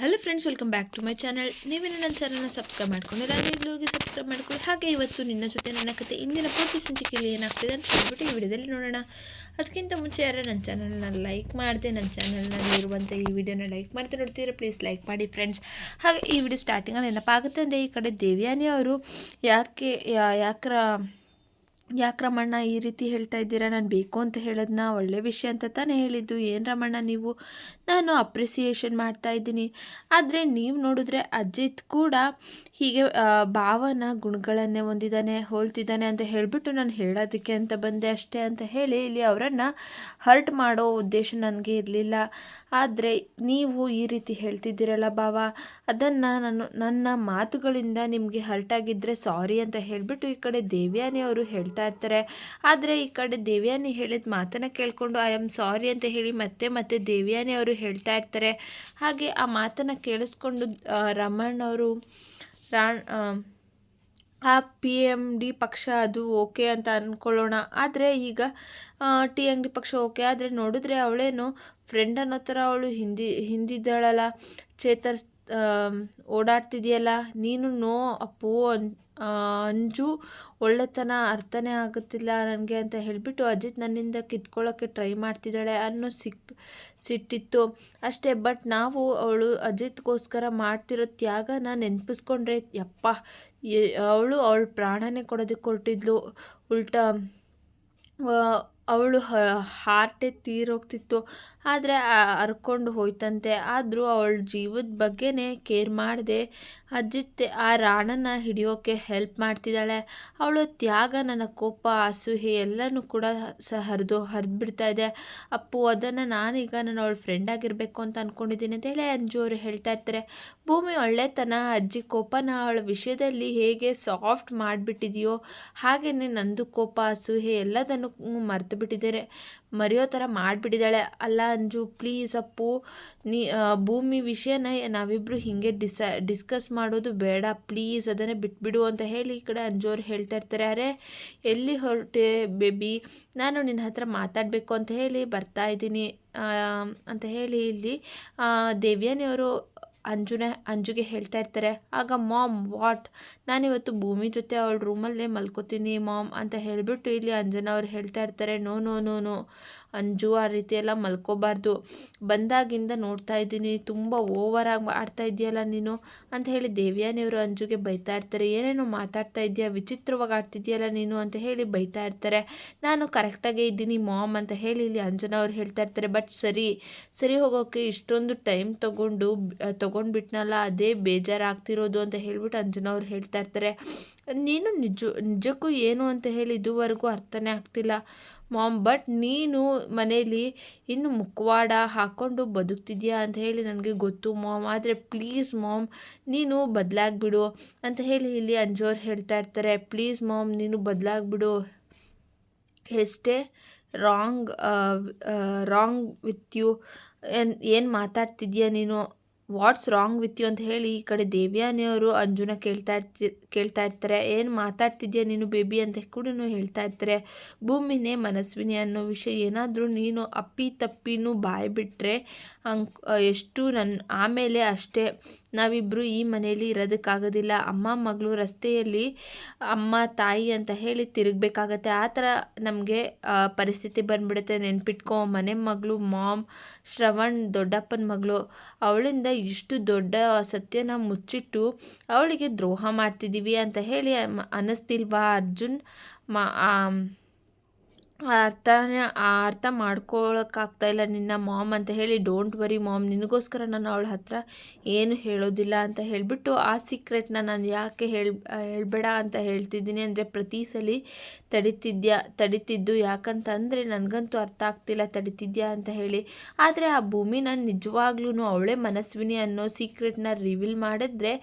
Hello friends welcome back to my channel ನೀವು ನನ್ನ ಚಾನಲ್ನ ಸಬ್ಸ್ಕ್ರೈಬ್ ಮಾಡ್ಕೊಂಡಿಲ್ಲ ಹೋಗಿ ಸಬ್ಸ್ಕ್ರೈಬ್ ಮಾಡ್ಕೊಳ್ಳಿ. ಹಾಗೆ ಇವತ್ತು ನಿನ್ನ ಜೊತೆ ನನ್ನ ಕತೆ ಇಂದಿನ ಪೂರ್ತಿ ಸಂಚಿಕೆಯಲ್ಲಿ ಏನಾಗ್ತದೆ ಅಂತ ಹೇಳ್ಬಿಟ್ಟು ಈ ವಿಡಿಯೋದಲ್ಲಿ ನೋಡೋಣ. ಅದಕ್ಕಿಂತ ಮುಂಚೆ ಯಾರೋ ನನ್ನ ಚಾನಲ್ನ ಲೈಕ್ ಮಾಡಿದೆ, ನನ್ನ ಚಾನಲ್ನಲ್ಲಿ ಇರುವಂಥ ಈ ವಿಡಿಯೋನ ಲೈಕ್ ಮಾಡ್ತಾ ನೋಡ್ತೀರಾ ಪ್ಲೀಸ್ ಲೈಕ್ ಮಾಡಿ ಫ್ರೆಂಡ್ಸ್ ಹಾಗೆ ಈ ವಿಡಿಯೋ ಸ್ಟಾರ್ಟಿಂಗಲ್ಲಿ ನೆನಪಾಗುತ್ತೆ ಅಂದರೆ ಈ ಕಡೆ ದೇವ್ಯಾನಿ ಅವರು ಯಾಕೆ ಯಾಕ್ರ ಯಾಕೆ ರಮಣ್ಣ ಈ ರೀತಿ ಹೇಳ್ತಾ ಇದ್ದೀರಾ? ನಾನು ಬೇಕು ಅಂತ ಹೇಳೋದನ್ನ ಒಳ್ಳೆ ವಿಷಯ ಅಂತ ತಾನೇ ಹೇಳಿದ್ದು. ಏನು ರಮಣ್ಣ ನೀವು? ನಾನು ಅಪ್ರಿಸಿಯೇಷನ್ ಮಾಡ್ತಾ ಇದ್ದೀನಿ. ಆದರೆ ನೀವು ನೋಡಿದ್ರೆ ಅಜಿತ್ ಕೂಡ ಹೀಗೆ ಭಾವನ, ಗುಣಗಳನ್ನೇ ಹೊಂದಿದ್ದಾನೆ ಹೋಲ್ತಿದ್ದಾನೆ ಅಂತ ಹೇಳಿಬಿಟ್ಟು ನಾನು ಹೇಳೋದಕ್ಕೆ ಅಂತ ಬಂದೆ ಅಷ್ಟೇ ಅಂತ ಹೇಳಿ ಇಲ್ಲಿ ಅವರನ್ನು ಹರ್ಟ್ ಮಾಡೋ ಉದ್ದೇಶ ನನಗೆ ಇರಲಿಲ್ಲ. ಆದರೆ ನೀವು ಈ ರೀತಿ ಹೇಳ್ತಿದ್ದೀರಲ್ಲ ಭಾವ ಅದನ್ನು ನಾನು, ನನ್ನ ಮಾತುಗಳಿಂದ ನಿಮಗೆ ಹರ್ಟ್ ಆಗಿದ್ದರೆ ಸಾರಿ ಅಂತ ಹೇಳಿಬಿಟ್ಟು ಈ ಕಡೆ ದೇವ್ಯಾನಿ ಅವರು ಹೇಳ್ತಾ ಇರ್ತಾರೆ. ಆದರೆ ಈ ಕಡೆ ದೇವ್ಯಾನಿ ಹೇಳಿದ ಮಾತನ್ನು ಕೇಳಿಕೊಂಡು, ಐ ಆಮ್ ಸಾರಿ ಅಂತ ಹೇಳಿ ಮತ್ತೆ ಮತ್ತೆ ದೇವ್ಯಾನಿ ಅವರು ಹೇಳ್ತಾ ಇರ್ತಾರೆ. ಹಾಗೆ ಆ ಮಾತನ್ನು ಕೇಳಿಸ್ಕೊಂಡು ರಮಣ್ ಅವರು, ರಾಣ್ ಆ, ಪಿ ಎಂ ಡಿ ಪಕ್ಷ ಅದು ಓಕೆ ಅಂತ ಅಂದ್ಕೊಳ್ಳೋಣ ಆದರೆ ಈಗ ಟಿ ಎಂ ಡಿ ಪಕ್ಷ ಓಕೆ ಆದರೆ ನೋಡಿದ್ರೆ ಅವಳೇನು ಫ್ರೆಂಡ್ ಅನ್ನೋ ಥರ ಅವಳು ಹಿಂದಿ ಹಿಂದಿದ್ದಾಳಲ್ಲ. ಚೇತರ್ ಓಡಾಡ್ತಿದೆಯಲ್ಲ. ನೀನು ನೋ ಅಪ್ಪು ಅನ್ ಅಂಜು ಒಳ್ಳೆತನ ಅರ್ಥನೇ ಆಗುತ್ತಿಲ್ಲ ನನಗೆ ಅಂತ ಹೇಳಿಬಿಟ್ಟು ಅಜಿತ್ ನನ್ನಿಂದ ಕಿತ್ಕೊಳ್ಳೋಕ್ಕೆ ಟ್ರೈ ಮಾಡ್ತಿದ್ದಾಳೆ ಅನ್ನೋ ಸಿಕ್ ಸಿಟ್ಟಿತ್ತು. ಅಷ್ಟೇ ಬಟ್ ನಾವು ಅವಳು ಅಜಿತ್ಗೋಸ್ಕರ ಮಾಡ್ತಿರೋ ತ್ಯಾಗನ ನೆನಪಿಸ್ಕೊಂಡ್ರೆ ಯಪ್ಪ ಅವಳು ಅವಳ ಪ್ರಾಣನೇ ಕೊಡೋದಕ್ಕೆ ಹೊರಟಿದ್ಲು ಉಲ್ಟಾ ಅವಳು ಹಾರ್ಟೇ ತೀರೋಗ್ತಿತ್ತು. ಆದರೆ ಹರ್ಕೊಂಡು ಹೋಯ್ತಂತೆ. ಆದರೂ ಅವಳ ಜೀವದ ಬಗ್ಗೆನೇ ಕೇರ್ ಮಾಡದೆ. ಅಜಿತ್ ಆ ರಾಣನ ಹಿಡಿಯೋಕೆ ಹೆಲ್ಪ್ ಮಾಡ್ತಿದ್ದಾಳೆ. ಅವಳು ತ್ಯಾಗ, ನನ್ನ ಕೋಪ ಅಸೂಹೆ ಎಲ್ಲನೂ ಕೂಡ ಸ ಹರಿದು ಹರಿದ್ಬಿಡ್ತಾ ಇದೆ. ಅಪ್ಪು, ಅದನ್ನು ನಾನೀಗ ನಾನು ಅವಳು ಫ್ರೆಂಡ್ ಆಗಿರಬೇಕು ಅಂತ ಅಂದ್ಕೊಂಡಿದ್ದೀನಿ ಅಂತ ಹೇಳಿ ಅಂಜು ಅವರು ಹೇಳ್ತಾ ಇರ್ತಾರೆ. ಭೂಮಿ ಒಳ್ಳೆತನ, ಅಜ್ಜಿ ಕೋಪನ, ಅವಳ ವಿಷಯದಲ್ಲಿ ಹೇಗೆ ಸಾಫ್ಟ್ ಮಾಡಿಬಿಟ್ಟಿದೆಯೋ ಹಾಗೆಯೇ ನಂದು ಕೋಪ ಅಸೂಹೆ ಎಲ್ಲದನ್ನು ಮರೆತು ಬಿಟ್ಟಿದ್ದಾರೆ ಮರೆಯೋ ಥರ ಮಾಡಿಬಿಟ್ಟಿದ್ದಾಳೆ. ಅಲ್ಲ ಅಂಜು ಪ್ಲೀಸ್ ಅಪ್ಪು, ನೀ ಭೂಮಿ ವಿಷಯನ ನಾವಿಬ್ಬರು ಹೀಗೆ ಡಿಸ ಡಿಸ್ಕಸ್ ಮಾಡೋದು ಬೇಡ. ಪ್ಲೀಸ್ ಅದನ್ನೇ ಬಿಟ್ಬಿಡು ಅಂತ ಹೇಳಿ ಈ ಕಡೆ ಅಂಜು ಅವ್ರು ಹೇಳ್ತಾ ಇರ್ತಾರೆ. ಅರೆ, ಎಲ್ಲಿ ಹೊರಟೆ ಬೇಬಿ ನಾನು ನಿನ್ನ ಹತ್ರ ಮಾತಾಡಬೇಕು ಅಂತ ಹೇಳಿ ಬರ್ತಾ ಇದ್ದೀನಿ. ಅಂತ ಹೇಳಿ ಇಲ್ಲಿ ದೇವ್ಯಾನಿಯವರು ಅಂಜುನ ಅಂಜುಗೆ ಹೇಳ್ತಾ ಇರ್ತಾರೆ, ಆಗ ಮಾಮ್, ವಾಟ್? ನಾನಿವತ್ತು ಭೂಮಿ ಜೊತೆ ಅವಳ ರೂಮಲ್ಲೇ ಮಲ್ಕೋತೀನಿ ಮಾಮ್ ಅಂತ ಹೇಳಿಬಿಟ್ಟು ಇಲ್ಲಿ ಅಂಜನ ಅವ್ರು ಹೇಳ್ತಾ ಇರ್ತಾರೆ, no no no no. Anju ಆ ರೀತಿ ಎಲ್ಲ ಮಲ್ಕೋಬಾರ್ದು. ಬಂದಾಗಿಂದ ನೋಡ್ತಾ ಇದ್ದೀನಿ. ತುಂಬ ಓವರಾಗಿ ಆಡ್ತಾ ಇದೆಯಲ್ಲ ನೀನು? ಅಂತ ಹೇಳಿ ದೇವ್ಯಾನಿಯವರು ಅಂಜುಗೆ ಬೈತಾ ಇರ್ತಾರೆ. ಏನೇನೋ ಮಾತಾಡ್ತಾ ಇದೆಯಾ ವಿಚಿತ್ರವಾಗಿ ಆಡ್ತಿದ್ಯಲ್ಲ ನೀನು? ಅಂತ ಹೇಳಿ ಬೈತಾ ಇರ್ತಾರೆ. ನಾನು ಕರೆಕ್ಟಾಗೇ ಇದ್ದೀನಿ ಮಾಮ್ ಅಂತ ಹೇಳಿ ಇಲ್ಲಿ ಅಂಜನವ್ರು ಹೇಳ್ತಾ ಇರ್ತಾರೆ. ಬಟ್ ಸರಿ ಸರಿ ಹೋಗೋಕ್ಕೆ ಇಷ್ಟೊಂದು ಟೈಮ್ ತಗೊಂಡು ತೊಗೊಂಡ್ಬಿಟ್ನಲ್ಲ, ಅದೇ ಬೇಜಾರಾಗ್ತಿರೋದು ಅಂತ ಹೇಳ್ಬಿಟ್ಟು ಅಂಜನವ್ರು ಹೇಳ್ತಾ ಇರ್ತಾರೆ. ನೀನು ನಿಜ, ನಿಜಕ್ಕೂ ಏನು ಅಂತ ಹೇಳಿ ಇದುವರೆಗೂ ಅರ್ಥನೇ ಆಗ್ತಿಲ್ಲ. ಮಾಮ್ ಬಟ್ ನೀನು ಮನೇಲಿ ಇನ್ನು ಮುಖವಾಡ ಹಾಕ್ಕೊಂಡು ಬದುಕ್ತಿದ್ಯಾ ಅಂತ ಹೇಳಿ ನನಗೆ ಗೊತ್ತು ಮಾಮ್. ಆದರೆ ಪ್ಲೀಸ್ ಮಾಮ್, ನೀನು ಬದಲಾಗ್ಬಿಡು ಅಂತ ಹೇಳಿ ಇಲ್ಲಿ ಅಂಜೋರು ಹೇಳ್ತಾ ಇರ್ತಾರೆ. ಪ್ಲೀಸ್ ಮಾಮ್, ನೀನು ಬದಲಾಗ್ಬಿಡು. ಎಷ್ಟೇ ರಾಂಗ್ ರಾಂಗ್ ವಿತ್ ಯು ಏನು ಮಾತಾಡ್ತಿದ್ಯಾ ನೀನು? ವಾಟ್ಸ್ ರಾಂಗ್ ವಿತ್ ಯು ಅಂತ ಹೇಳಿ ಈ ಕಡೆ ದೇವ್ಯಾನಿಯವರು ಅಂಜುನ ಕೇಳ್ತಾ ಇರ್ತಿ, ಕೇಳ್ತಾ ಇರ್ತಾರೆ. ಏನು ಮಾತಾಡ್ತಿದ್ಯಾ ನೀನು ಬೇಬಿ ಅಂತ ಕೂಡ ಹೇಳ್ತಾ ಇರ್ತಾರೆ. ಭೂಮಿನೇ ಮನಸ್ವಿನಿ ಅನ್ನೋ ವಿಷಯ ಏನಾದರೂ ನೀನು ಅಪ್ಪಿ ತಪ್ಪಿನೂ ಬಾಯಿ ಬಿಟ್ಟರೆ ಅಂಕ್ ಎಷ್ಟು ನನ್ನ ಆಮೇಲೆ ಅಷ್ಟೇ ನಾವಿಬ್ಬರು ಈ ಮನೆಯಲ್ಲಿ ಇರೋದಕ್ಕಾಗೋದಿಲ್ಲ. ಅಮ್ಮ, ಮಗಳು ರಸ್ತೆಯಲ್ಲಿ ಅಮ್ಮ, ತಾಯಿ ಅಂತ ಹೇಳಿ ತಿರುಗಬೇಕಾಗತ್ತೆ. ಆ ಥರ ನಮಗೆ ಪರಿಸ್ಥಿತಿ ಬಂದ್ಬಿಡುತ್ತೆ. ನೆನ್ಪಿಟ್ಕೊ, ಮನೆ ಮಗಳು, ಮಾಮ್, ಶ್ರವಣ್, ದೊಡ್ಡಪ್ಪನ ಮಗಳು, ಅವಳಿಂದ ಇಷ್ಟು ದೊಡ್ಡ ಸತ್ಯನ ಮುಚ್ಚಿಟ್ಟು ಅವಳಿಗೆ ದ್ರೋಹ ಮಾಡ್ತಿದ್ದೀವಿ ಅಂತ ಹೇಳಿ ಅನ್ನಿಸ್ತಿಲ್ವಾ ಅರ್ಜುನ್? ಮಾ ಅರ್ಥನ ಅರ್ಥ ಮಾಡ್ಕೊಳಕ್ಕಾಗ್ತಾ ಇಲ್ಲ ನಿನ್ನ ಮಾಮ್ ಅಂತ ಹೇಳಿ ಡೋಂಟ್ ವರಿ ಮಾಮ್ ನಿನಗೋಸ್ಕರ ನಾನು ಅವಳ ಹತ್ರ ಏನು ಹೇಳೋದಿಲ್ಲ ಅಂತ ಹೇಳಿಬಿಟ್ಟು, ಆ ಸೀಕ್ರೆಟ್ನ ನಾನು ಯಾಕೆ ಹೇಳ್ ಹೇಳ್ಬೇಡ ಅಂತ ಹೇಳ್ತಿದ್ದೀನಿ ಅಂದರೆ ಪ್ರತಿ ಸಲ ತಡಿತಿದ್ಯಾ, ತಡಿತಿದ್ದು ಯಾಕಂತಂದರೆ ನನಗಂತೂ ಅರ್ಥ ಆಗ್ತಿಲ್ಲ ತಡಿತಿದ್ಯಾ ಅಂತ ಹೇಳಿ. ಆದರೆ ಆ ಭೂಮಿ ನಾನು ನಿಜವಾಗ್ಲೂ ಅವಳೇ ಮನಸ್ವಿನಿ ಅನ್ನೋ ಸೀಕ್ರೆಟ್ನ ರಿವೀಲ್ ಮಾಡಿದ್ರೆ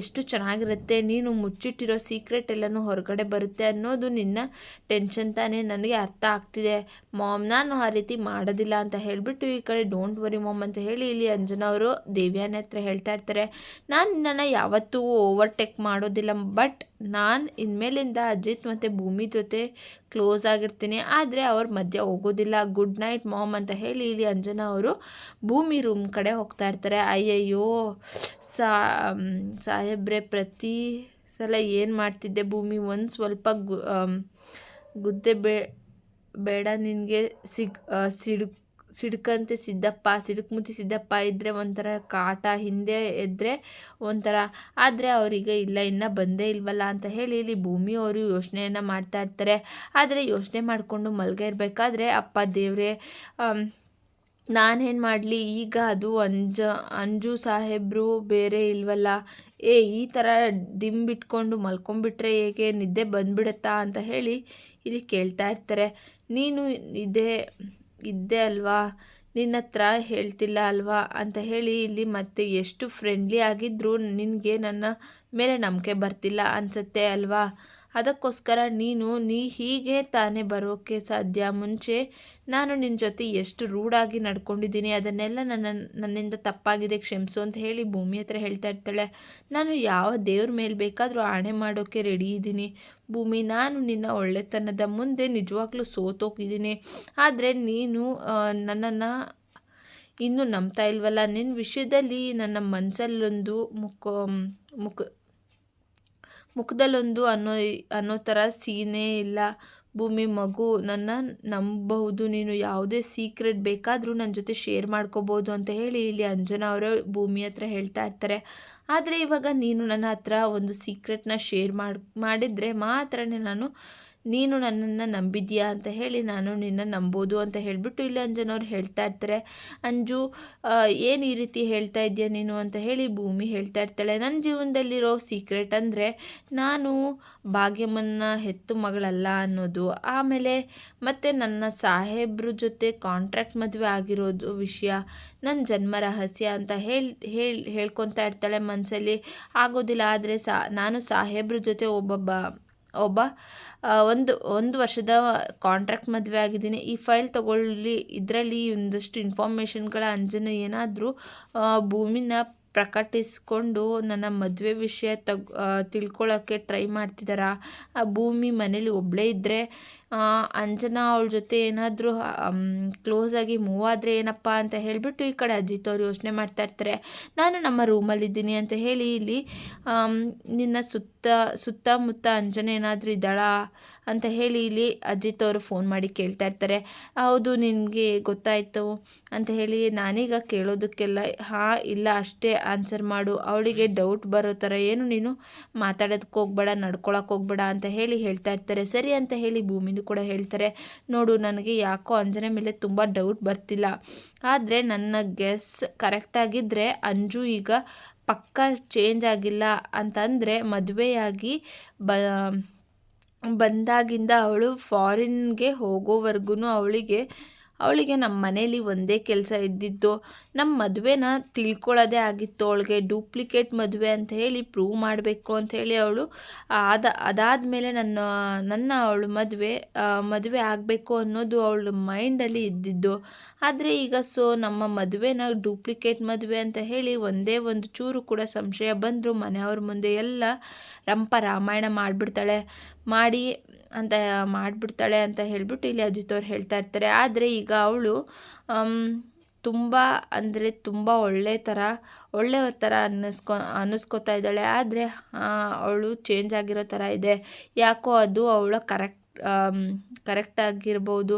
ಎಷ್ಟು ಚೆನ್ನಾಗಿರುತ್ತೆ, ನೀನು ಮುಚ್ಚಿಟ್ಟಿರೋ ಸೀಕ್ರೆಟ್ ಎಲ್ಲನೂ ಹೊರಗಡೆ ಬರುತ್ತೆ ಅನ್ನೋದು ನಿನ್ನ ಟೆನ್ಷನ್ ತಾನೇ. ನನಗೆ ಅರ್ಥ ಆಗ್ತಿದೆ. ಮಾಮ್, ನಾನು ಆ ರೀತಿ ಮಾಡೋದಿಲ್ಲ ಅಂತ ಹೇಳಿಬಿಟ್ಟು ಈ ಕಡೆ ಡೋಂಟ್ ವರಿ ಮಾಮ್ ಅಂತ ಹೇಳಿ ಇಲ್ಲಿ ಅಂಜನಾ ಅವರು ದೇವ್ಯಾನ ಹತ್ರ ಹೇಳ್ತಾ ಇರ್ತಾರೆ. ನಾನು ನನ್ನ ಯಾವತ್ತೂ ಓವರ್ಟೇಕ್ ಮಾಡೋದಿಲ್ಲ ಬಟ್ ನಾನು ಇನ್ಮೇಲಿಂದ ಅಜಿತ್ ಮತ್ತು ಭೂಮಿ ಜೊತೆ ಕ್ಲೋಸ್ ಆಗಿರ್ತೀನಿ. ಆದರೆ ಅವ್ರ ಮಧ್ಯೆ ಹೋಗೋದಿಲ್ಲ. ಗುಡ್ ನೈಟ್ ಮಾಮ್ ಅಂತ ಹೇಳಿ ಇಲ್ಲಿ ಅಂಜನಾ ಅವರು ಭೂಮಿ ರೂಮ್ ಕಡೆ ಹೋಗ್ತಾ ಇರ್ತಾರೆ. ಅಯ್ಯಯ್ಯೋ ಸಾಹೇಬ್ರೆ ಪ್ರತಿ ಸಲ ಏನು ಮಾಡ್ತಿದ್ದೆ? ಭೂಮಿ ಒಂದು ಸ್ವಲ್ಪ ಗು ಗುದ್ದೆ ಬೇ, ಬೇಡ ನಿನಗೆ ಸಿಗ್ ಸಿಡುಕ್ ಸಿಡುಕಂತೆ ಸಿದ್ದಪ್ಪ ಸಿಡುಕ್ಮುತಿ ಸಿದ್ದಪ್ಪ ಇದ್ದರೆ ಒಂಥರ ಕಾಟ, ಹಿಂದೆ ಇದ್ದರೆ ಒಂಥರ, ಆದರೆ ಅವರಿಗೆ ಇಲ್ಲ, ಇನ್ನೂ ಬಂದೇ ಇಲ್ವಲ್ಲ ಅಂತ ಹೇಳಿ ಇಲ್ಲಿ ಭೂಮಿಯವರು ಯೋಚನೆಯನ್ನು ಮಾಡ್ತಾ ಇರ್ತಾರೆ. ಆದರೆ ಯೋಚನೆ ಮಾಡಿಕೊಂಡು ಮಲ್ಗೆ ಇರಬೇಕಾದ್ರೆ ಅಪ್ಪ ದೇವರೇ ನಾನೇನು ಮಾಡಲಿ? ಈಗ ಅದು ಅಂಜ, ಅಂಜು ಸಾಹೇಬರು ಬೇರೆ ಇಲ್ವಲ್ಲ? ಏ, ಈ ಥರ ದಿಂಬಿಟ್ಕೊಂಡು ಬಿಟ್ಕೊಂಡು ಮಲ್ಕೊಂಬಿಟ್ರೆ ಹೇಗೆ? ನಿದ್ದೆ ಬಂದ್ಬಿಡತ್ತಾ ಅಂತ ಹೇಳಿ ಇಲ್ಲಿ ಕೇಳ್ತಾ ಇರ್ತಾರೆ, ನೀನು ಇದೇ, ಇದ್ದೆ ಅಲ್ವಾ? ನಿನ್ನ ಹತ್ರ ಹೇಳ್ತಿಲ್ಲ ಅಲ್ವಾ? ಅಂತ ಹೇಳಿ ಇಲ್ಲಿ ಮತ್ತೆ ಎಷ್ಟು ಫ್ರೆಂಡ್ಲಿ ಆಗಿದ್ದರೂ ನಿನಗೆ ನನ್ನ ಮೇಲೆ ನಂಬಿಕೆ ಬರ್ತಿಲ್ಲ ಅನಿಸುತ್ತೆ ಅಲ್ವಾ? ಅದಕ್ಕೋಸ್ಕರ ನೀನು, ನೀ ಹೀಗೆ ತಾನೇ ಬರೋಕ್ಕೆ ಸಾಧ್ಯ? ಮುಂಚೆ ನಾನು ನಿನ್ನ ಜೊತೆ ಎಷ್ಟು ರೂಡಾಗಿ ನಡ್ಕೊಂಡಿದ್ದೀನಿ, ಅದನ್ನೆಲ್ಲ ನನ್ನ, ನನ್ನಿಂದ ತಪ್ಪಾಗಿದೆ, ಕ್ಷಮಿಸು ಅಂತ ಹೇಳಿ ಭೂಮಿ ಹತ್ರ ಹೇಳ್ತಾ ಇರ್ತಾಳೆ. ನಾನು ಯಾವ ದೇವ್ರ ಮೇಲೆ ಬೇಕಾದರೂ ಆಣೆ ಮಾಡೋಕ್ಕೆ ರೆಡಿ ಇದ್ದೀನಿ. ಭೂಮಿ, ನಾನು ನಿನ್ನ ಒಳ್ಳೆತನದ ಮುಂದೆ ನಿಜವಾಗ್ಲೂ ಸೋತೋಗಿದ್ದೀನಿ. ಆದರೆ ನೀನು ನನ್ನನ್ನು ಇನ್ನೂ ನಂಬ್ತಾ ಇಲ್ವಲ್ಲ? ನಿನ್ನ ವಿಷಯದಲ್ಲಿ ನನ್ನ ಮನಸ್ಸಲ್ಲೊಂದು ಮುಖ ಮುಖ, ಮುಖದಲ್ಲೊಂದು ಅನ್ನೋ ಅನ್ನೋ ಥರ ಸೀನೇ ಇಲ್ಲ. ಭೂಮಿ, ಮಗು, ನನ್ನ ನಂಬಬಹುದು. ನೀನು ಯಾವುದೇ ಸೀಕ್ರೆಟ್ ಬೇಕಾದರೂ ನನ್ನ ಜೊತೆ ಶೇರ್ ಮಾಡ್ಕೋಬೋದು ಅಂತ ಹೇಳಿ ಇಲ್ಲಿ ಅಂಜನಾ ಅವರು ಭೂಮಿ ಹತ್ರ ಹೇಳ್ತಾ ಇರ್ತಾರೆ. ಆದರೆ ಇವಾಗ ನೀನು ನನ್ನ ಹತ್ರ ಒಂದು ಸೀಕ್ರೆಟ್ನ ಶೇರ್ ಮಾಡಿ ಮಾಡಿದರೆ ಮಾತ್ರನೇ ನಾನು ನೀನು ನನ್ನನ್ನು ನಂಬಿದ್ಯಾ ಅಂತ ಹೇಳಿ ನಾನು ನಿನ್ನ ನಂಬೋದು ಅಂತ ಹೇಳಿಬಿಟ್ಟು ಇಲ್ಲಿ ಅಂಜನವ್ರು ಹೇಳ್ತಾ ಇರ್ತಾರೆ. ಅಂಜು ಏನು ಈ ರೀತಿ ಹೇಳ್ತಾ ಇದೆಯಾ ನೀನು ಅಂತ ಹೇಳಿ ಭೂಮಿ ಹೇಳ್ತಾ ಇರ್ತಾಳೆ. ನನ್ನ ಜೀವನದಲ್ಲಿರೋ ಸೀಕ್ರೆಟ್ ಅಂದರೆ ನಾನು ಭಾಗ್ಯಮ್ಮನ ಹೆತ್ತು ಮಗಳಲ್ಲ ಅನ್ನೋದು. ಆಮೇಲೆ ಮತ್ತು ನನ್ನ ಸಾಹೇಬ್ರ ಜೊತೆ ಕಾಂಟ್ರಾಕ್ಟ್ ಮದುವೆ ಆಗಿರೋದು ವಿಷಯ. ನನ್ನ ಜನ್ಮ ರಹಸ್ಯ ಅಂತ ಹೇಳಿ ಹೇಳಿ, ಹೇಳ್ಕೊತಾ ಇರ್ತಾಳೆ ಮನಸ್ಸಲ್ಲಿ ಆಗೋದಿಲ್ಲ, ಆದರೆ ಸಾ, ನಾನು ಸಾಹೇಬ್ರ ಜೊತೆ ಒಬ್ಬೊಬ್ಬ ಒಬ್ಬ ಒಂದು ಒಂದು ವರ್ಷದ ಕಾಂಟ್ರಾಕ್ಟ್ ಮದುವೆ ಆಗಿದ್ದೀನಿ. ಈ ಫೈಲ್ ತಗೊಳ್ಳಿ. ಇದರಲ್ಲಿ ಒಂದಷ್ಟು ಇನ್ಫಾರ್ಮೇಷನ್ಗಳ ಅಂಜನ ಏನಾದರೂ ಭೂಮಿನ ಪ್ರಕಟಿಸ್ಕೊಂಡು ನನ್ನ ಮದುವೆ ವಿಷಯ ತಗ್ ತಿಳ್ಕೊಳ್ಳೋಕ್ಕೆ ಟ್ರೈ ಮಾಡ್ತಿದ್ದಾರಾ ಆ ಭೂಮಿ ಮನೇಲಿ ಒಬ್ಬಳೇ ಇದ್ದರೆ ಅಂಜನಾ ಅವಳ ಜೊತೆ ಏನಾದರೂ ಕ್ಲೋಸಾಗಿ ಮೂವ್ ಆದರೆ ಏನಪ್ಪ ಅಂತ ಹೇಳಿಬಿಟ್ಟು ಈ ಕಡೆ ಅಜಿತ್ ಅವರು ಯೋಚನೆ ಮಾಡ್ತಾ ಇರ್ತಾರೆ. ನಾನು ನಮ್ಮ ರೂಮಲ್ಲಿದ್ದೀನಿ ಅಂತ ಹೇಳಿ ಇಲ್ಲಿ ನಿನ್ನ ಸುತ್ತ, ಸುತ್ತಮುತ್ತ ಅಂಜನ ಏನಾದರೂ ಇದ್ದಾಳಾ ಅಂತ ಹೇಳಿ ಇಲ್ಲಿ ಅಜಿತ್ ಅವರು ಫೋನ್ ಮಾಡಿ ಕೇಳ್ತಾ ಇರ್ತಾರೆ. ಹೌದು, ನಿನಗೆ ಗೊತ್ತಾಯಿತು ಅಂತ ಹೇಳಿ ನಾನೀಗ ಕೇಳೋದಕ್ಕೆಲ್ಲ, ಹಾಂ, ಇಲ್ಲ, ಅಷ್ಟೇ ಆನ್ಸರ್ ಮಾಡು. ಅವಳಿಗೆ ಡೌಟ್ ಬರೋ ಥರ ಏನು ನೀನು ಮಾತಾಡೋದಕ್ಕೆ ಹೋಗ್ಬೇಡ ನಡ್ಕೊಳಕ್ಕೆ ಹೋಗ್ಬೇಡ ಅಂತ ಹೇಳಿ ಹೇಳ್ತಾ ಇರ್ತಾರೆ. ಸರಿ ಅಂತ ಹೇಳಿ ಭೂಮಿನೂ ಕೂಡ ಹೇಳ್ತಾರೆ, ನೋಡು, ನನಗೆ ಯಾಕೋ ಅಂಜನೆ ಮೇಲೆ ತುಂಬ ಡೌಟ್ ಬರ್ತಿಲ್ಲ. ಆದರೆ ನನ್ನ ಗೆಸ್ ಕರೆಕ್ಟಾಗಿದ್ದರೆ ಅಂಜು ಈಗ ಪಕ್ಕ ಚೇಂಜ್ ಆಗಿಲ್ಲ ಅಂತಂದರೆ ಮದುವೆಯಾಗಿ ಬ, ಬಂದಾಗಿಂದ ಅವಳು ಫಾರಿನ್ಗೆ ಹೋಗೋವರೆಗೂ ಅವಳಿಗೆ ಅವಳಿಗೆ ನಮ್ಮ ಮನೇಲಿ ಒಂದೇ ಕೆಲಸ ಇದ್ದಿದ್ದು. ನಮ್ಮ ಮದುವೆನ ತಿಳ್ಕೊಳ್ಳೋದೇ ಆಗಿತ್ತು ಅವಳಿಗೆ ಡೂಪ್ಲಿಕೇಟ್ ಮದುವೆ ಅಂತ ಹೇಳಿ ಪ್ರೂವ್ ಮಾಡಬೇಕು ಅಂತ ಹೇಳಿ ಅವಳು ಅದ ಅದಾದಮೇಲೆ ನನ್ನ ನನ್ನ ಅವಳು ಮದುವೆ ಮದುವೆ ಆಗಬೇಕು ಅನ್ನೋದು ಅವಳ ಮೈಂಡಲ್ಲಿ ಇದ್ದಿದ್ದು. ಆದರೆ ಈಗ ಸೊ ನಮ್ಮ ಮದುವೆನ ಡೂಪ್ಲಿಕೇಟ್ ಮದುವೆ ಅಂತ ಹೇಳಿ ಒಂದೇ ಒಂದು ಚೂರು ಕೂಡ ಸಂಶಯ ಬಂದರು ಮನೆಯವ್ರ ಮುಂದೆ ಎಲ್ಲ ರಂಪ ರಾಮಾಯಣ ಮಾಡಿಬಿಡ್ತಾಳೆ, ಮಾಡಿ ಅಂತ ಮಾಡಿಬಿಡ್ತಾಳೆ ಅಂತ ಹೇಳಿಬಿಟ್ಟು ಇಲ್ಲಿ ಅಜಿತ್ ಅವ್ರು ಹೇಳ್ತಾ ಇರ್ತಾರೆ. ಆದರೆ ಈಗ ಅವಳು ತುಂಬ ಅಂದರೆ ತುಂಬ ಒಳ್ಳೆ ಥರ ಒಳ್ಳೆಯವ್ರ ಥರ ಅನ್ನಿಸ್ಕೊ, ಅನ್ನಿಸ್ಕೊತಾ ಇದ್ದಾಳೆ. ಆದರೆ ಅವಳು ಚೇಂಜ್ ಆಗಿರೋ ಥರ ಇದೆ. ಯಾಕೋ ಅದು ಅವಳ ಕರೆಕ್ಟ್ ಕರೆಕ್ಟ್ ಆಗಿರ್ಬೋದು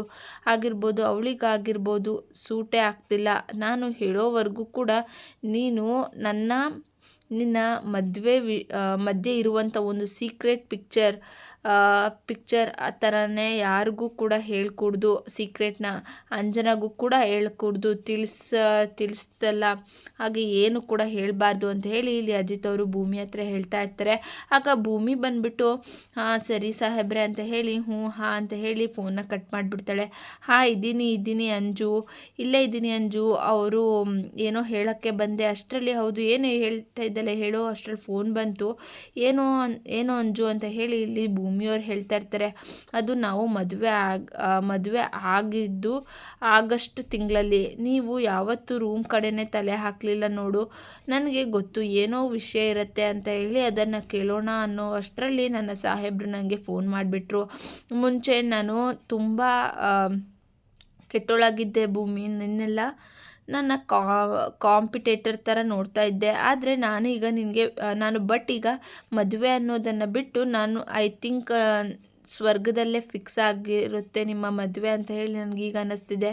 ಆಗಿರ್ಬೋದು ಅವಳಿಗಾಗಿರ್ಬೋದು ಸೂಟೇ ಆಗ್ತಿಲ್ಲ. ನಾನು ಹೇಳೋವರೆಗೂ ಕೂಡ ನೀನು ನನ್ನ ನಿನ್ನ ಮದುವೆ ವಿ ಮಧ್ಯೆ ಇರುವಂಥ ಒಂದು ಸೀಕ್ರೆಟ್ ಪಿಕ್ಚರ್ ಪಿಕ್ಚರ್ ಆ ಥರನೇ ಯಾರಿಗೂ ಕೂಡ ಹೇಳ್ಕೊಡ್ದು ಸೀಕ್ರೆಟ್ನ ಅಂಜನಗೂ ಕೂಡ ಹೇಳ್ಕೊಡ್ದು, ತಿಳಿಸ, ತಿಳಿಸ್ದಲ್ಲ, ಹಾಗೆ ಏನು ಕೂಡ ಹೇಳಬಾರ್ದು ಅಂತ ಹೇಳಿ ಇಲ್ಲಿ ಅಜಿತ್ ಅವರು ಭೂಮಿ ಹತ್ರ ಹೇಳ್ತಾ ಇರ್ತಾರೆ. ಆಗ ಭೂಮಿ ಬಂದುಬಿಟ್ಟು, ಹಾಂ, ಸರಿ ಸಾಹೇಬ್ರೆ, ಅಂತ ಹೇಳಿ, ಹ್ಞೂ, ಹಾಂ, ಅಂತ ಹೇಳಿ ಫೋನ್ನ ಕಟ್ ಮಾಡಿಬಿಡ್ತಾಳೆ. ಹಾಂ, ಇದ್ದೀನಿ ಇದ್ದೀನಿ ಅಂಜು. ಇಲ್ಲೇ ಇದ್ದೀನಿ ಅಂಜು. ಅವರು, ಏನೋ ಹೇಳೋಕ್ಕೆ ಬಂದೆ. ಅಷ್ಟರಲ್ಲಿ ಹೌದು, ಏನು ಹೇಳ್ತಾ ಇದ್ದಲ್ಲ ಹೇಳೋ ಅಷ್ಟರಲ್ಲಿ ಫೋನ್ ಬಂತು. ಏನೋ ಏನೋ ಅಂಜು ಅಂತ ಹೇಳಿ ಇಲ್ಲಿ ಭೂಮಿ ಭೂಮಿಯವ್ರು ಹೇಳ್ತಾ ಇರ್ತಾರೆ. ಅದು ನಾವು ಮದುವೆ ಆಗ ಮದುವೆ ಆಗಿದ್ದು ಆಗಸ್ಟ್ ತಿಂಗಳಲ್ಲಿ. ನೀವು ಯಾವತ್ತೂ ರೂಮ್ ಕಡೆನೇ ತಲೆ ಹಾಕಲಿಲ್ಲ ನೋಡು. ನನಗೆ ಗೊತ್ತು, ಏನೋ ವಿಷಯ ಇರುತ್ತೆ ಅಂತ ಹೇಳಿ ಅದನ್ನು ಕೇಳೋಣ ಅನ್ನೋ ಅಷ್ಟರಲ್ಲಿ ನನ್ನ ಸಾಹೇಬರು ನನಗೆ ಫೋನ್ ಮಾಡಿಬಿಟ್ರು. ಮುಂಚೆ ನಾನು ತುಂಬ ಕೆಟ್ಟೋಳಾಗಿದ್ದೆ ಭೂಮಿ, ನಿನ್ನೆಲ್ಲ. ನನ್ನ ಕಾಂಪಿಟೇಟರ್ ಥರ ನೋಡ್ತಾ ಇದ್ದೆ. ಆದರೆ ನಾನು ಈಗ ನಿನಗೆ ನಾನು ಬಟ್ ಈಗ ಮದುವೆ ಅನ್ನೋದನ್ನು ಬಿಟ್ಟು ನಾನು ಐ ಥಿಂಕ್ ಸ್ವರ್ಗದಲ್ಲೇ ಫಿಕ್ಸ್ ಆಗಿರುತ್ತೆ ನಿಮ್ಮ ಮದುವೆ ಅಂತ ಹೇಳಿ ನನಗೀಗ ಅನ್ನಿಸ್ತಿದೆ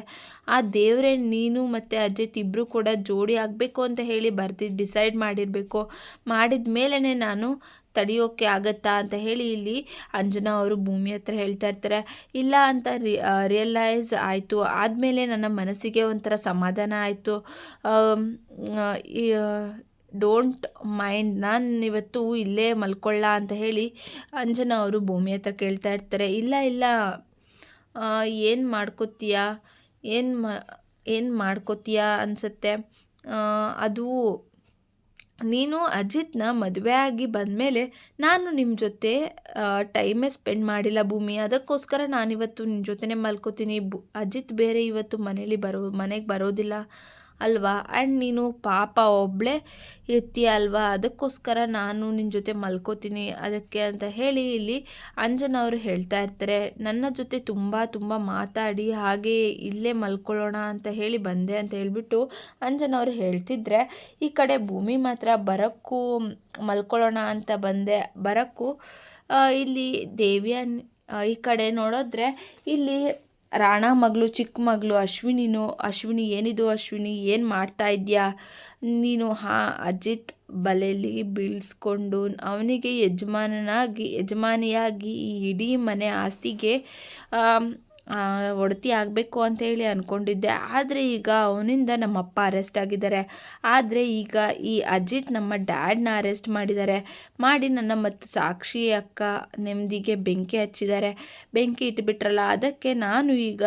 ಆ ದೇವರೇ, ನೀನು ಮತ್ತು ಅಜಿತ್ ಇಬ್ಬರು ಕೂಡ ಜೋಡಿ ಆಗಬೇಕು ಅಂತ ಹೇಳಿ ಬರ್ದು ಡಿಸೈಡ್ ಮಾಡಿರಬೇಕು. ಮಾಡಿದ ಮೇಲೇ ನಾನು ತಡೆಯೋಕ್ಕೆ ಆಗತ್ತಾ ಅಂತ ಹೇಳಿ ಇಲ್ಲಿ ಅಂಜನಾ ಅವರು ಭೂಮಿ ಹತ್ರ ಹೇಳ್ತಾ ಇರ್ತಾರೆ. ಇಲ್ಲ ಅಂತ ರಿಯಲೈಸ್ ಆಯಿತು. ಆದಮೇಲೆ ನನ್ನ ಮನಸ್ಸಿಗೆ ಒಂಥರ ಸಮಾಧಾನ ಆಯಿತು. ಡೋಂಟ್ ಮೈಂಡ್ ನಾನು ಇವತ್ತು ಇಲ್ಲೇ ಮಲ್ಕೊಳ್ಳ ಅಂತ ಹೇಳಿ ಅಂಜನಾ ಅವರು ಭೂಮಿ ಹತ್ರ ಕೇಳ್ತಾ ಇರ್ತಾರೆ. ಇಲ್ಲ ಇಲ್ಲ. ಏನು ಮಾಡ್ಕೋತೀಯ? ಏನು ಮಾ, ಏನು ಮಾಡ್ಕೋತೀಯ ಅನಿಸುತ್ತೆ. ಅದು ನೀನು ಅಜಿತ್ನ ಮದುವೆ ಆಗಿ ಬಂದಮೇಲೆ ನಾನು ನಿಮ್ಮ ಜೊತೆ ಟೈಮೇ ಸ್ಪೆಂಡ್ ಮಾಡಿಲ್ಲ ಭೂಮಿ. ಅದಕ್ಕೋಸ್ಕರ ನಾನಿವತ್ತು ನಿನ್ನ ಜೊತೆನೇ ಮಲ್ಕೋತೀನಿ. ಬು ಅಜಿತ್ ಬೇರೆ ಇವತ್ತು ಮನೇಲಿ ಬರೋ, ಮನೆಗೆ ಬರೋದಿಲ್ಲ. ಅಲ್ವಾ? ಆ್ಯಂಡ್ ನೀನು ಪಾಪ ಒಬ್ಬಳೇ ಇರ್ತೀಯ ಅಲ್ವಾ? ಅದಕ್ಕೋಸ್ಕರ ನಾನು ನಿನ್ನ ಜೊತೆ ಮಲ್ಕೋತೀನಿ. ಅದಕ್ಕೆ ಅಂತ ಹೇಳಿ ಇಲ್ಲಿ ಅಂಜನ ಅವರು ಹೇಳ್ತಾ ಇರ್ತಾರೆ. ನನ್ನ ಜೊತೆ ತುಂಬ ತುಂಬ ಮಾತಾಡಿ, ಹಾಗೆ ಇಲ್ಲೇ ಮಲ್ಕೊಳ್ಳೋಣ ಅಂತ ಹೇಳಿ ಬಂದೆ ಅಂತ ಹೇಳಿಬಿಟ್ಟು ಅಂಜನ ಅವರು ಹೇಳ್ತಿದ್ರೆ, ಈ ಕಡೆ ಭೂಮಿ ಮಾತ್ರ ಬರಕ್ಕೂ ಮಲ್ಕೊಳ್ಳೋಣ ಅಂತ ಬಂದೆ. ಬರಕ್ಕೂ ಇಲ್ಲಿ ದೇವಿಯ ಈ ಕಡೆ ನೋಡಿದ್ರೆ ಇಲ್ಲಿ ರಾಣಾ ಮಗಳು ಚಿಕ್ಕ ಮಗಳು ಅಶ್ವಿನಿನು ಅಶ್ವಿನಿ ಏನಿದು ಅಶ್ವಿನಿ? ಏನು ಮಾಡ್ತಾ ಇದೆಯಾ? ನೀನು ಹಾ ಅಜಿತ್ ಬಲೆಯಲ್ಲಿ ಬೀಳ್ಸ್ಕೊಂಡು ಅವನಿಗೆ ಯಜಮಾನನಾಗಿ, ಯಜಮಾನಿಯಾಗಿ ಈ ಇಡೀ ಮನೆ ಆಸ್ತಿಗೆ ಒಡತಿ ಆಗಬೇಕು ಅಂತ ಹೇಳಿ ಅಂದ್ಕೊಂಡಿದ್ದೆ ಆದರೆ ಈಗ ಅವನಿಂದ ನಮ್ಮಪ್ಪ ಅರೆಸ್ಟ್ ಆಗಿದ್ದಾರೆ. ಆದರೆ ಈಗ ಈ ಅಜಿತ್ ನಮ್ಮ ಡ್ಯಾಡ್ನ ಅರೆಸ್ಟ್ ಮಾಡಿದ್ದಾರೆ. ಮಾಡಿ ನನ್ನ ಮತ್ತು ಸಾಕ್ಷಿ ಅಕ್ಕ ನೆಮ್ಮದಿಗೆ ಬೆಂಕಿ ಹಚ್ಚಿದ್ದಾರೆ. ಬೆಂಕಿ ಇಟ್ಬಿಟ್ರಲ್ಲ, ಅದಕ್ಕೆ ನಾನು ಈಗ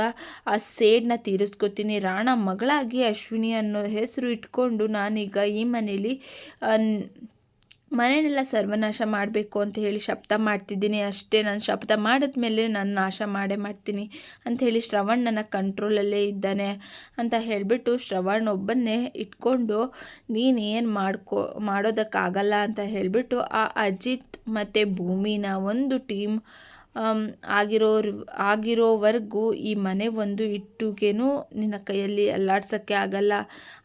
ಆ ಸೇಡನ್ನ ತೀರಿಸ್ಕೊತೀನಿ. ರಾಣ ಮಗಳಾಗಿ ಅಶ್ವಿನಿ ಅನ್ನೋ ಹೆಸರು ಇಟ್ಕೊಂಡು ನಾನೀಗ ಈ ಮನೇಲಿ ಮನೆಯನ್ನೆಲ್ಲ ಸರ್ವನಾಶ ಮಾಡಬೇಕು ಅಂತ ಹೇಳಿ ಶಬ್ದ ಮಾಡ್ತಿದ್ದೀನಿ ಅಷ್ಟೇ. ನಾನು ಶಬ್ದ ಮಾಡಿದ್ಮೇಲೆ ನಾನು ನಾಶ ಮಾಡೇ ಮಾಡ್ತೀನಿ ಅಂಥೇಳಿ ಶ್ರವಣ್ ನನ್ನ ಕಂಟ್ರೋಲಲ್ಲೇ ಇದ್ದಾನೆ ಅಂತ ಹೇಳಿಬಿಟ್ಟು ಶ್ರವಣ್ ಒಬ್ಬನ್ನೇ ಇಟ್ಕೊಂಡು, ನೀನು ಏನು ಮಾಡ್ಕೊ, ಮಾಡೋದಕ್ಕಾಗಲ್ಲ ಅಂತ ಹೇಳಿಬಿಟ್ಟು ಆ ಅಜಿತ್ ಮತ್ತು ಭೂಮಿನ ಒಂದು ಟೀಮ್ ಆಗಿರೋ ಆಗಿರೋವರೆಗೂ ಈ ಮನೆ ಒಂದು ಇಟ್ಟುಗೇನು ನಿನ್ನ ಕೈಯಲ್ಲಿ ಅಲ್ಲಾಡ್ಸೋಕ್ಕೆ ಆಗಲ್ಲ.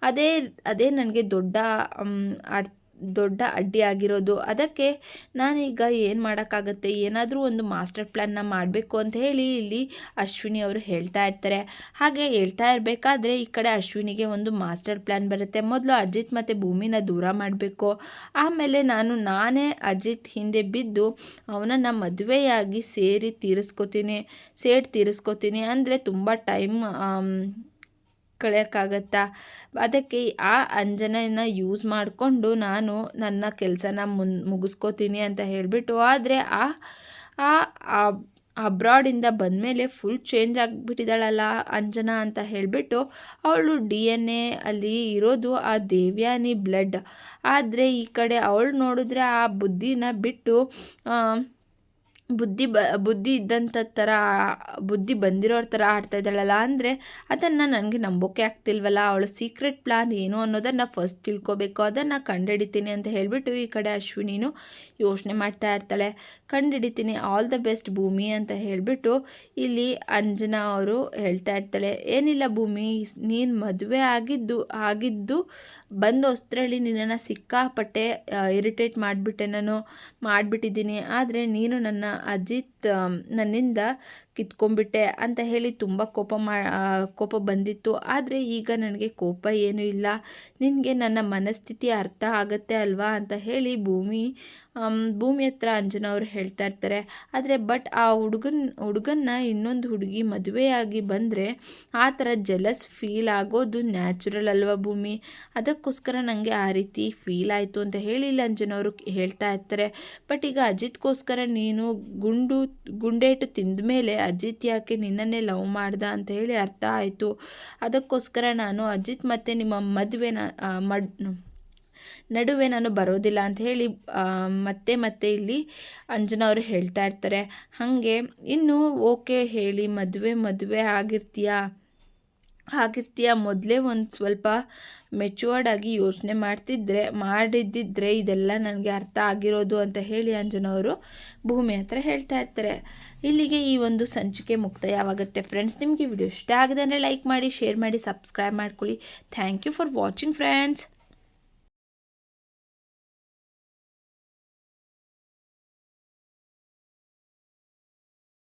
ಅದೇ ಅದೇ ನನಗೆ ದೊಡ್ಡ ಅರ್ಥ ದೊಡ್ಡ ಅಡ್ಡಿ ಆಗಿರೋದು. ಅದಕ್ಕೆ ನಾನೀಗ ಏನು ಮಾಡೋಕ್ಕಾಗತ್ತೆ? ಏನಾದರೂ ಒಂದು ಮಾಸ್ಟರ್ ಪ್ಲ್ಯಾನ್ನ ಮಾಡಬೇಕು ಅಂತ ಹೇಳಿ ಇಲ್ಲಿ ಅಶ್ವಿನಿ ಅವರು ಹೇಳ್ತಾ ಇರ್ತಾರೆ. ಹಾಗೆ ಹೇಳ್ತಾ ಇರಬೇಕಾದ್ರೆ ಈ ಕಡೆ ಅಶ್ವಿನಿಗೆ ಒಂದು ಮಾಸ್ಟರ್ ಪ್ಲ್ಯಾನ್ ಬರುತ್ತೆ. ಮೊದಲು ಅಜಿತ್ ಮತ್ತು ಭೂಮಿನ ದೂರ ಮಾಡಬೇಕು. ಆಮೇಲೆ ನಾನು ನಾನೇ ಅಜಿತ್ ಹಿಂದೆ ಬಿದ್ದು ಅವನನ್ನು ಮದುವೆಯಾಗಿ ಸೇರಿ ತೀರಿಸ್ಕೋತೀನಿ ಸೇರಿ ತೀರಿಸ್ಕೋತೀನಿ. ಅಂದರೆ ತುಂಬ ಟೈಮ್ ಕಳೆಯೋಕ್ಕಾಗತ್ತಾ ಅದಕ್ಕೆ ಆ ಅಂಜನನ ಯೂಸ್ ಮಾಡಿಕೊಂಡು ನಾನು ನನ್ನ ಕೆಲಸನ ಮುನ್, ಮುಗಿಸ್ಕೋತೀನಿ ಅಂತ ಹೇಳಿಬಿಟ್ಟು, ಆದರೆ ಆ ಆ ಅಬ್ರಾಡಿಂದ ಬಂದಮೇಲೆ ಫುಲ್ ಚೇಂಜ್ ಆಗಿಬಿಟ್ಟಿದ್ದಾಳಲ್ಲ ಅಂಜನಾ ಅಂತ ಹೇಳಿಬಿಟ್ಟು, ಅವಳು ಡಿ ಎನ್ ಎ ಅಲ್ಲಿ ಇರೋದು ಆ ದೇವ್ಯಾನಿ ಬ್ಲಡ್ ಆದರೆ ಈ ಕಡೆ ಅವಳು ನೋಡಿದ್ರೆ ಆ ಬುದ್ಧಿನ ಬಿಟ್ಟು ಬುದ್ಧಿ ಬ, ಬುದ್ಧಿ ಇದ್ದಂಥ ಥರ, ಬುದ್ಧಿ ಬಂದಿರೋರ ಥರ ಆಡ್ತಾ ಇದ್ದಾಳಲ್ಲ ಅಂದರೆ ಅದನ್ನು ನನಗೆ ನಂಬೋಕೆ ಆಗ್ತಿಲ್ವಲ್ಲ. ಅವಳ ಸೀಕ್ರೆಟ್ ಪ್ಲಾನ್ ಏನು ಅನ್ನೋದನ್ನು ಫಸ್ಟ್ ತಿಳ್ಕೊಬೇಕು. ಅದನ್ನು ಕಂಡುಹಿಡಿತೀನಿ ಅಂತ ಹೇಳಿಬಿಟ್ಟು ಈ ಕಡೆ ಅಶ್ವಿನಿನು ಯೋಚನೆ ಮಾಡ್ತಾ ಇರ್ತಾಳೆ. ಕಂಡುಹಿಡಿತೀನಿ ಆಲ್ ದ ಬೆಸ್ಟ್ ಭೂಮಿ ಅಂತ ಹೇಳಿಬಿಟ್ಟು ಇಲ್ಲಿ ಅಂಜನಾ ಅವರು ಹೇಳ್ತಾ ಇರ್ತಾಳೆ. ಏನಿಲ್ಲ ಭೂಮಿ, ನೀನು ಮದುವೆ ಆಗಿದ್ದು ಆಗಿದ್ದು ಬಂದು ಹೊಸ್ತ್ರಳ್ಳಿ ನಿನ್ನನ್ನು ಸಿಕ್ಕಾಪಟ್ಟೆ ಇರಿಟೇಟ್ ಮಾಡಿಬಿಟ್ಟೆ ನಾನು, ಮಾಡಿಬಿಟ್ಟಿದ್ದೀನಿ. ಆದರೆ ನೀನು ನನ್ನ ಅಜಿತ್ ನನ್ನಿಂದ ಕಿತ್ಕೊಂಡ್ಬಿಟ್ಟೆ ಅಂತ ಹೇಳಿ ತುಂಬ ಕೋಪ ಮಾ ಕೋಪ ಬಂದಿತ್ತು. ಆದರೆ ಈಗ ನನಗೆ ಕೋಪ ಏನೂ ಇಲ್ಲ. ನಿನಗೆ ನನ್ನ ಮನಸ್ಥಿತಿ ಅರ್ಥ ಆಗುತ್ತೆ ಅಲ್ವಾ ಅಂತ ಹೇಳಿ ಭೂಮಿ ಭೂಮಿ ಹತ್ರ ಅಂಜನ ಅವರು ಹೇಳ್ತಾ ಇರ್ತಾರೆ. ಆದರೆ ಬಟ್ ಆ ಹುಡುಗನ, ಹುಡುಗನ್ನ ಇನ್ನೊಂದು ಹುಡುಗಿ ಮದುವೆಯಾಗಿ ಬಂದರೆ ಆ ಥರ ಜಲಸ್ ಫೀಲ್ ಆಗೋದು ನ್ಯಾಚುರಲ್ ಅಲ್ವಾ ಭೂಮಿ? ಅದಕ್ಕೋಸ್ಕರ ನನಗೆ ಆ ರೀತಿ ಫೀಲ್ ಆಯಿತು ಅಂತ ಹೇಳಿ ಅಂಜನವರು ಹೇಳ್ತಾ ಇರ್ತಾರೆ. ಬಟ್ ಈಗ ಅಜಿತ್ಗೋಸ್ಕರ ನೀನು ಗುಂಡು ಗುಂಡೇಟು ತಿಂದ ಮೇಲೆ ಅಜಿತ್ ಯಾಕೆ ನಿನ್ನನ್ನೇ ಲವ್ ಮಾಡ್ದ ಅಂತ ಹೇಳಿ ಅರ್ಥ ಆಯಿತು. ಅದಕ್ಕೋಸ್ಕರ ನಾನು ಅಜಿತ್ ಮತ್ತು ನಿಮ್ಮ ಮದುವೆನ ಮಡ್, ನಡುವೆ ನಾನು ಬರೋದಿಲ್ಲ ಅಂತ ಹೇಳಿ ಮತ್ತೆ ಮತ್ತೆ ಇಲ್ಲಿ ಅಂಜನಾ ಅವರು ಹೇಳ್ತಾ ಇರ್ತಾರೆ. ಹಾಗೆ, ಇನ್ನು ಓಕೆ ಹೇಳಿ ಮದುವೆ ಮದುವೆ ಆಗಿರ್ತೀಯಾ? ಆಗಿರ್ತೀಯ ಮೊದಲೇ ಒಂದು ಸ್ವಲ್ಪ ಮೆಚೂರ್ಡ್ ಆಗಿ ಯೋಚನೆ ಮಾಡ್ತಿದ್ರೆ, ಮಾಡಿದ್ದಿದ್ರೆ ಇದೆಲ್ಲ ನನಗೆ ಅರ್ಥ ಆಗಿರೋದು ಅಂತ ಹೇಳಿ ಅಂಜನವರು ಭೂಮಿ ಹತ್ರ ಹೇಳ್ತಾ ಇರ್ತಾರೆ. ಇಲ್ಲಿಗೆ ಈ ಒಂದು ಸಂಚಿಕೆ ಮುಕ್ತಾಯವಾಗುತ್ತೆ. ಫ್ರೆಂಡ್ಸ್ ನಿಮಗೆ ವಿಡಿಯೋ ಇಷ್ಟ ಆಗಿದೆ ಅಂದರೆ ಲೈಕ್ ಮಾಡಿ ಶೇರ್ ಮಾಡಿ ಸಬ್ಸ್ಕ್ರೈಬ್ ಮಾಡ್ಕೊಳ್ಳಿ. Thank you for watching friends